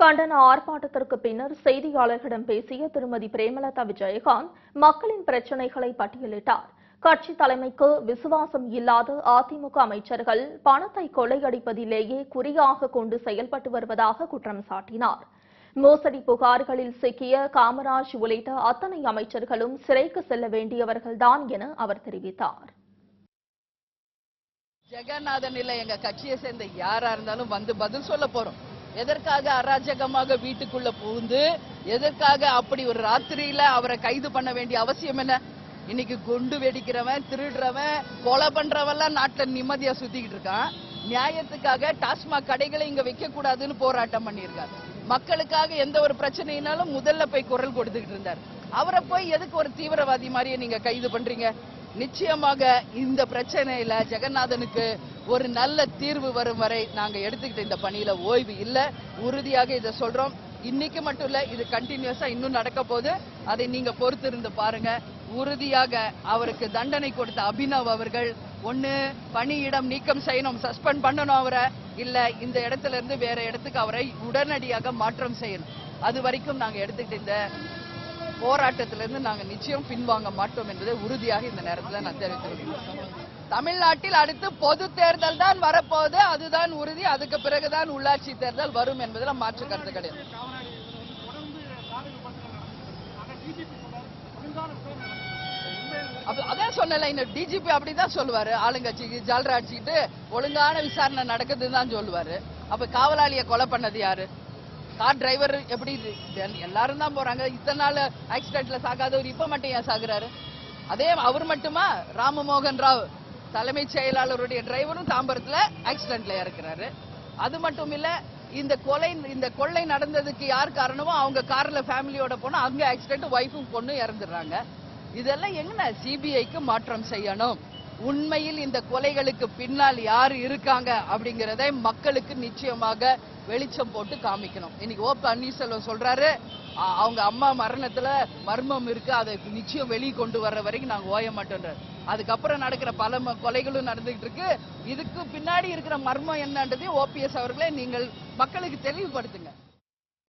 கண்டன ஆர்ப்பாட்டத்திற்கு பின்னர் செய்தியாளர்களிடம் பேசிய திருமதி பிரேமலதா விஜயகாந்த் மக்களின் பிரச்சினைகளை பட்டியலிட்டார். கட்சி தலைமைக்கு விசுவாசம் இல்லாத அதிமுக அமைச்சர்கள் பணத்தை கொள்ளையடிப்பதிலேயே குறியாக கொண்டு செயல்பட்டு வருவதாக குற்றம் சாட்டினார். மோசடி புகார்களில் சிக்கிய காமராஜ் உள்ளிட்ட அத்தனை அமைச்சர்களும் சிறைக்கு செல்ல வேண்டியவர்கள்தான் என அவர் தெரிவித்தார். ஜெகநாதன் இல்ல எங்க கட்சியை சேர்ந்த யாரா இருந்தாலும் வந்து பதில் சொல்ல போறோம். எதற்காக அராஜகமாக வீட்டுக்குள்ள புகுந்து எதற்காக அப்படி ஒரு ராத்திரியில அவரை கைது பண்ண வேண்டிய அவசியம் என்ன? இன்னைக்கு குண்டு வெடிக்கிறவன் திருடுறவன் கொலை பண்றவெல்லாம் நாட்டில் நிம்மதியா சுத்திக்கிட்டு இருக்கான். நியாயத்துக்காக டாஸ்மாக் கடைகளை இங்க வைக்க கூடாதுன்னு போராட்டம் பண்ணியிருக்காரு. மக்களுக்காக எந்த ஒரு பிரச்சனைனாலும் முதல்ல போய் குரல் கொடுத்துக்கிட்டு இருந்தார். அவரை போய் எதுக்கு ஒரு தீவிரவாதி மாதிரியே நீங்க கைது பண்றீங்க? நிச்சயமாக இந்த பிரச்சனையில ஜெகநாதனுக்கு ஒரு நல்ல தீர்வு வரும் வரை நாங்க எடுத்துக்கிட்ட இந்த பணியில ஓய்வு இல்ல. உறுதியாக இதை சொல்றோம். இன்னைக்கு மட்டும் இல்ல இது கண்டினியூஸா இன்னும் நடக்க போது அதை நீங்க பொறுத்து இருந்து பாருங்க. உறுதியாக அவருக்கு தண்டனை கொடுத்த அபினவ் அவர்கள் ஒண்ணு பணியிடம் நீக்கம் செய்யணும் சஸ்பெண்ட் பண்ணணும் அவரை. இல்ல இந்த இடத்துல இருந்து வேற இடத்துக்கு அவரை உடனடியாக மாற்றம் செய்யணும். அது வரைக்கும் நாங்க எடுத்துக்கிட்ட இந்த போராட்டத்திலிருந்து நாங்க நிச்சயம் பின்வாங்க மாட்டோம் என்பதை உறுதியாக இந்த நேரத்தில் நான் தெரிவித்துள்ளேன் தமிழ்நாட்டில் அடுத்து பொது தேர்தல் தான் வரப்போகுது. அதுதான் உறுதி. அதுக்கு பிறகுதான் உள்ளாட்சி தேர்தல் வரும் என்பதில் மாற்று கருத்து கிடையாது. அதான் சொன்னல இந்த டிஜிபி அப்படிதான் சொல்லுவாரு. ஆளுங்கட்சிக்கு ஜால்ரா ஒழுங்கான விசாரணை நடக்குதுன்னு தான் சொல்லுவாரு. அப்ப காவலாளிய கொலை பண்ணது யாரு? கார் டிரைவர் எப்படி எல்லாரும் தான் போறாங்க. இத்தனை நாள் ஆக்சிடென்ட்ல சாகாதவர் இப்ப மட்டும் ஏன் சாகுறாரு? அதே அவர் மட்டுமா? ராமமோகன் ராவ் தலைமைச் செயலாளருடைய டிரைவரும் தாம்பரத்துல ஆக்சிடென்ட்ல இறக்குறாரு. அது மட்டும் இல்ல இந்த கொலை இந்த கொள்ளை நடந்ததுக்கு யார் காரணமோ அவங்க கார்ல ஃபேமிலியோட போனா அங்க ஆக்சிடென்ட் ஒய்ஃபும் பொண்ணும் இறந்துடுறாங்க. இதெல்லாம் என்ன சிபிஐக்கு மாற்றம் செய்யணும்? உண்மையில் இந்த கொலைகளுக்கு பின்னால் யார் இருக்காங்க அப்படிங்கிறதை மக்களுக்கு நிச்சயமாக வெளிச்சம் போட்டு காமிக்கணும். இன்னைக்கு ஓ பன்னீர்செல்வம் சொல்றாரு அவங்க அம்மா மரணத்துல மர்மம் இருக்கு அதை நிச்சயம் வெளியே கொண்டு வர்ற வரைக்கும் நாங்க ஓய மாட்டோன்றாரு. அதுக்கப்புறம் நடக்கிற பல ம- கொலைகளும் நடந்துகிட்டு இருக்கு. இதுக்கு பின்னாடி இருக்கிற மர்மம் என்னன்றதையும் ஓபிஎஸ் அவர்களே நீங்கள் மக்களுக்கு தெளிவுபடுத்துங்க.